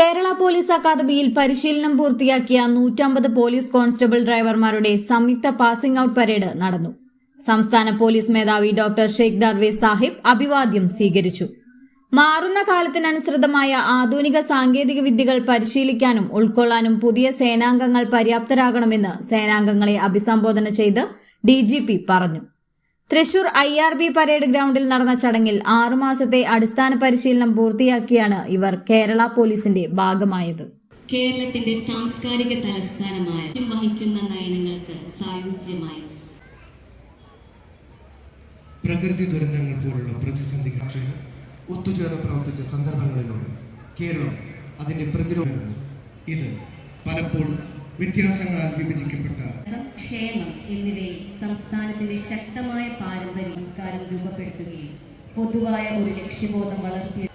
Kerala police അക്കാദമിയിൽ പരിശീലനം പൂർത്തിയാക്കിയ നൂറ്റമ്പത് പോലീസ് കോൺസ്റ്റബിൾ ഡ്രൈവർമാരുടെ സംയുക്ത പാസിംഗ് ഔട്ട് പരേഡ് നടന്നു. സംസ്ഥാന പോലീസ് മേധാവി ഡോക്ടർ ഷെയ്ഖ് ദർവേ സാഹിബ് അഭിവാദ്യം സ്വീകരിച്ചു. മാറുന്ന കാലത്തിനനുസൃതമായ ആധുനിക സാങ്കേതിക വിദ്യകൾ പരിശീലിക്കാനും ഉൾക്കൊള്ളാനും പുതിയ സേനാംഗങ്ങൾ പര്യാപ്തരാകണമെന്ന് സേനാംഗങ്ങളെ അഭിസംബോധന ചെയ്ത് ഡി പറഞ്ഞു. Thrissur I R B parade ഗ്രൗണ്ടിൽ നടന്ന ചടങ്ങിൽ ആറുമാസത്തെ അടിസ്ഥാന പരിശീലനം പൂർത്തിയാക്കിയാണ് ഇവർ കേരള പോലീസിന്റെ ഭാഗമായത്. കേരളത്തിന്റെ സാംസ്കാരിക തലസ്ഥാനമായ വഹിക്കുന്ന നയനങ്ങൾക്ക് സായുജ്യമായി. പ്രകൃതി ദുരന്തങ്ങൾ പോലുള്ള പ്രതിസന്ധികൾ ഒത്തുചേർന്ന് പ്രവർത്തിച്ച സന്ദർഭങ്ങളിലൂടെ കേരളം അതിന്റെ പ്രതിരോധം ഇത് പലപ്പോഴും വ്യത്യാസങ്ങളാൽ വിഭജിക്കപ്പെട്ട ക്ഷേമം എന്നിവയിൽ സംസ്ഥാനത്തിന്റെ ശക്തമായ പാരമ്പര്യ സംസ്കാരം രൂപപ്പെടുത്തുകയും പൊതുവായ ഒരു ലക്ഷ്യബോധം വളർത്തി